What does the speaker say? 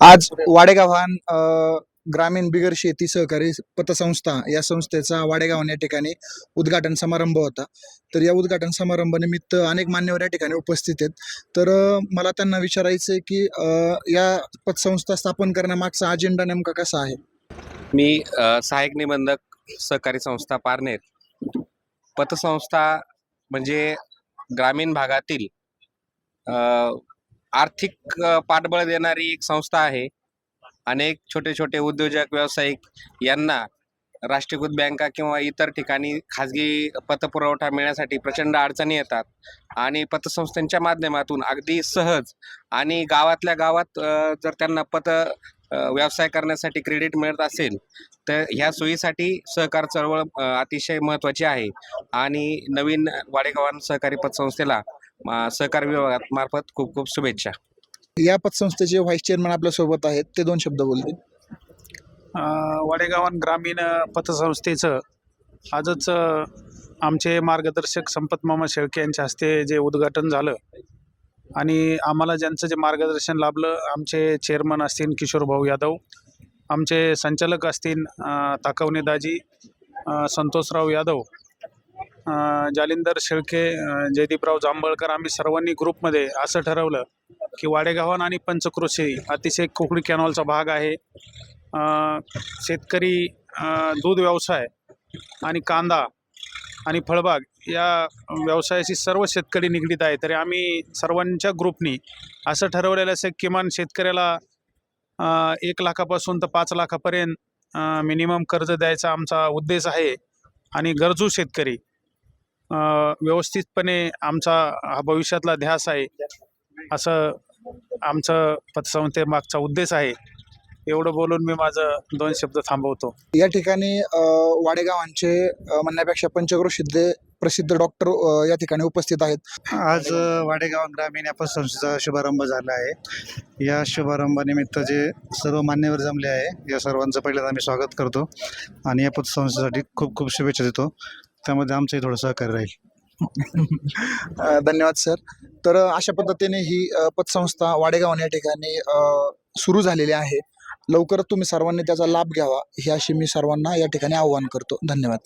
आज वाडेगावान ग्रामीण बिगर शेती सहकारी पतसंस्था या संस्थेचा वाडेगाव या ठिकाणी उद्घाटन समारंभ होता. तर या उद्घाटन समारंभानिमित्त अनेक मान्यवर या ठिकाणी उपस्थित आहेत. तर मला त्यांना विचारायचं आहे की या पतसंस्था स्थापन करण्यामागचा अजेंडा नेमका कसा आहे? मी सहाय्यक निबंधक सहकारी संस्था पारनेर. पतसंस्था म्हणजे ग्रामीण भागातील आर्थिक पाठबळ देणारी एक संस्था आहे. अनेक छोटे छोटे उद्योजक व्यावसायिक यांना राष्ट्रीयकृत बँका किंवा इतर ठिकाणी खाजगी पतपुरवठा मिळण्यासाठी प्रचंड अडचणी येतात. आणि पतसंस्थांच्या माध्यमातून अगदी सहज आणि गावातल्या गावात जर त्यांना पत व्यवसाय करण्यासाठी क्रेडिट मिळत असेल तर ह्या सोयीसाठी सहकार चळवळ अतिशय महत्त्वाची आहे. आणि नवीन वाडेगावान सहकारी पतसंस्थेला सहकार विभागात मार्फत खूप खूप शुभेच्छा. या पतसंस्थेचे व्हाईस चेअरमन आपल्यासोबत आहेत ते दोन शब्द बोलतील वाडेगावान ग्रामीण पतसंस्थेचं आजच आमचे मार्गदर्शक संपत मामा शेळके यांच्या हस्ते जे उद्घाटन झालं आणि आम्हाला ज्यांचं जे मार्गदर्शन लाभलं आमचे चेअरमन असतील किशोर भाऊ यादव आमचे संचालक असतील ताकवणे दाजी संतोषराव यादव जालिंदर शेळके जयदीपराव जांभळकर आम्ही सर्वांनी ग्रुपमध्ये असं ठरवलं की वाडेगावान आणि पंचक्रोशी अतिशय कोकणी कॅनॉलचा भाग आहे. शेतकरी दूध व्यवसाय आणि कांदा आणि फळबाग या व्यवसायाशी सर्व शेतकरी निगडीत आहे. तरी आम्ही सर्वांच्या ग्रुपनी असं ठरवलेलं असेल किमान शेतकऱ्याला एक लाखापासून तर पाच लाखापर्यंत मिनिमम कर्ज द्यायचा आमचा उद्देश आहे. आणि गरजू शेतकरी व्यवस्थितपणे आमचा हा भविष्यातला ध्यास आहे असं आमचं पतसंस्थेमागचा उद्देश आहे. एवढं बोलून मी माझं दोन शब्द थांबवतो. या ठिकाणी वाडेगावांचे म्हणण्यापेक्षा पंचक्रोशीतले प्रसिद्ध डॉक्टर या ठिकाणी उपस्थित आहेत. आज वाडेगाव ग्रामीण या पतसंस्थेचा शुभारंभ झाला आहे. या शुभारंभानिमित्त जे सर्व मान्यवर जमले आहे या सर्वांचं पहिल्यांदा मी स्वागत करतो आणि या पतसंस्थेसाठी खूप खूप शुभेच्छा देतो. त्यामध्ये आमचंही थोडं सहकार्य राहील. अ, धन्यवाद सर. तर अ, अशा पद्धतीने ही अ, पतसंस्था वाडेगाव या ठिकाणी सुरू झालेली आहे. लवकरच तुम्ही सर्वांनी त्याचा लाभ घ्यावा ही अशी मी सर्वांना या ठिकाणी आव्हान करतो. धन्यवाद.